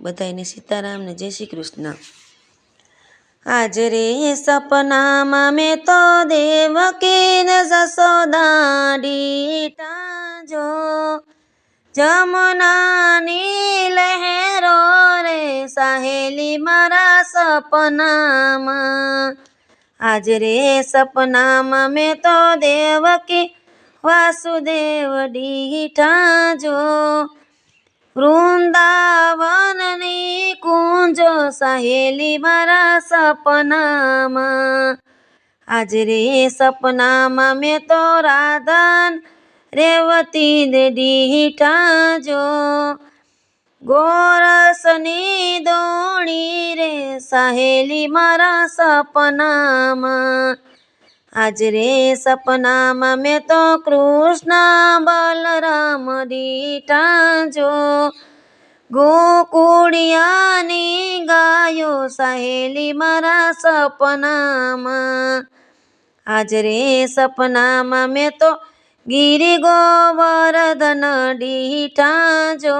બધાને સીતારામ ને જય શ્રી કૃષ્ણ આજ રે સપનામાં મેં તો દેવકી ને જસોદાડી ટાંજો જમનાની લહેરો રે સાહેલી મારા સપનામાં આજ રે સપનામાં મેં તો દેવકી વાસુદેવ ડીઠાજો વૃંદાવનની કુંજો સહેલી મારા સપનામાં. આજ રે સપનામાં મેં તો રાધન રેવતી ને ડીઠાજો. ગોરસની દોણી રે સહેલી મારા સપનામાં. આજ રે સપનામાં મેં તો કૃષ્ણ બલરામ દીઠાજો ગોકુળિયાની ગાયો સહેલી મારા સપનામાં આજ રે સપનામાં મેં તો ગિરી ગોવર્ધન દીઠાજો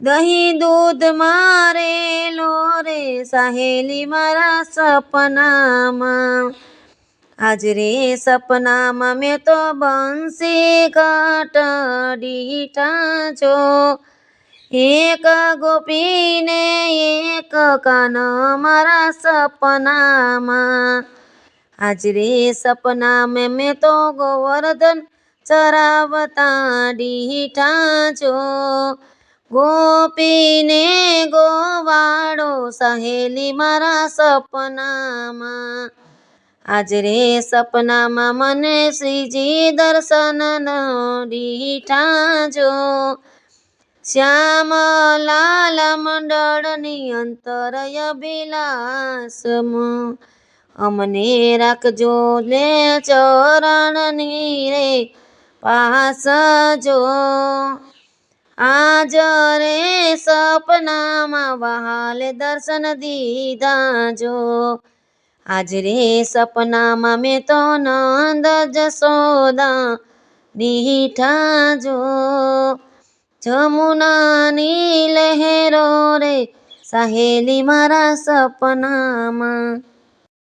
દહીં દૂધ મારેલો રે સહેલી મારા સપનામાં આજ રે સપનામાં મેં તો બંસી ઘાટડી ટાંચો એક ગોપીને એક કાન મારા સપનામાં આજ રે સપનામાં મેં તો ગોવર્ધન ચરાવતા ડીઠાંચો ગોપીને ગોવાળો સહેલી મારા સપનામાં આજ રે સપનામાં મને શ્રીજી દર્શન દીઠાજો શ્યામ લાલ મંડળની અંતરય બિલાસમ અમને રાખજો લે ચરણની રે પાસ જો આજ રે સપનામાં વહાલ દર્શન દીધા જો આજ રે સપનામાં મેં તો નંદ જશોદા દીઠા જો. જમુનાની લહેરો રે સહેલી મારા સપનામાં.